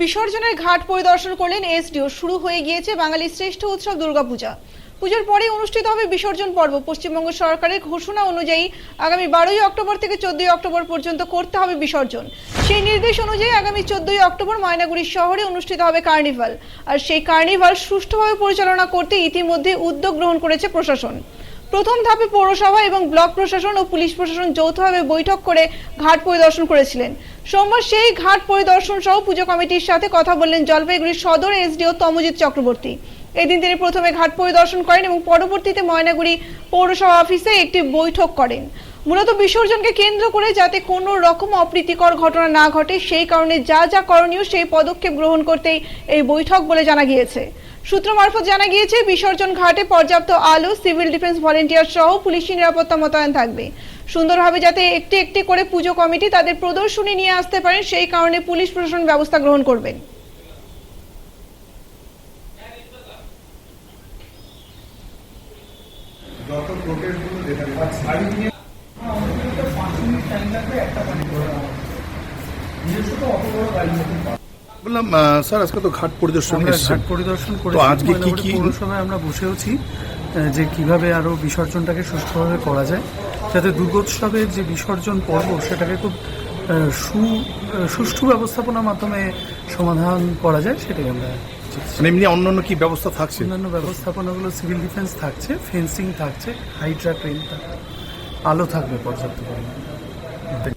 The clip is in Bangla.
বিসর্জনের ঘাট পরিদর্শন করলেন এসডিও। শুরু হয়ে গিয়েছে বাঙালির শ্রেষ্ঠ উৎসব দুর্গাপূজা। পুজোর পরেই অনুষ্ঠিত হবে বিসর্জন পর্ব। পশ্চিমবঙ্গ সরকারের ঘোষণা অনুযায়ী আগামী বারোই অক্টোবর থেকে চোদ্দই অক্টোবর পর্যন্ত করতে হবে বিসর্জন। সেই নির্দেশ অনুযায়ী আগামী চোদ্দই অক্টোবর ময়নাগুড়ি শহরে অনুষ্ঠিত হবে কার্নিভাল। আর সেই কার্নিভাল সুষ্ঠুভাবে পরিচালনা করতে ইতিমধ্যে উদ্যোগ গ্রহণ করেছে প্রশাসন। প্রথম ধাপে পৌরসভা এবং ব্লক প্রশাসন ও পুলিশ প্রশাসন যৌথভাবে বৈঠক করে ঘাট পরিদর্শন করেছিলেন। সোমবার সেই ঘাট পরিদর্শন সহ পুজো কমিটির সাথে কথা বললেন জলপাইগুড়ি সদর এসডিও তমজিৎ চক্রবর্তী। এদিন তিনি প্রথমে ঘাট পরিদর্শন করেন এবং পরবর্তীতে ময়নাগুড়ি পৌরসভা অফিসে একটি বৈঠক করেন। মূলত বিসর্জনকে কেন্দ্র করে যাতে কোনো রকম অপ্রীতিকর ঘটনা না ঘটে, সেই কারণে যা যা করণীয় সেই পদক্ষেপ গ্রহণ করতেই এই বৈঠক বলে জানা গিয়েছে। সূত্র মারফত জানা গিয়েছে, বিসর্জন ঘাটে পর্যাপ্ত আলো, সিভিল ডিফেন্স ভলেন্টিয়ার সহ পুলিশি নিরাপত্তা মোতায়েন থাকবে। সুন্দরভাবে যাতে একটি একটি করে পুজো কমিটি তাদের প্রদর্শনী নিয়ে আসতে পারেন, সেই কারণে পুলিশ প্রশাসন ব্যবস্থা গ্রহণ করবেন। যত দেখা যাচ্ছে বললাম স্যার আজকে তো ঘাট পরিদর্শন ঘাট পরিদর্শন করেছি তো আজকে কি কি? পৌরসভায় আমরা বসেওছি যে কীভাবে আরও বিসর্জনটাকে সুষ্ঠুভাবে করা যায় যাতে দুর্গোৎসবের যে বিসর্জন পর্ব সেটাকে খুব সু সুষ্ঠু ব্যবস্থাপনার মাধ্যমে সমাধান করা যায় সেটাই আমরা মানে এমনি অন্যান্য কি ব্যবস্থা থাকছে? অন্যান্য ব্যবস্থাপনাগুলো সিভিল ডিফেন্স থাকছে ফেন্সিং থাকছে হাইড্রা ট্রেন থাকছে আলো থাকবে পর্যাপ্ত পরিমাণে।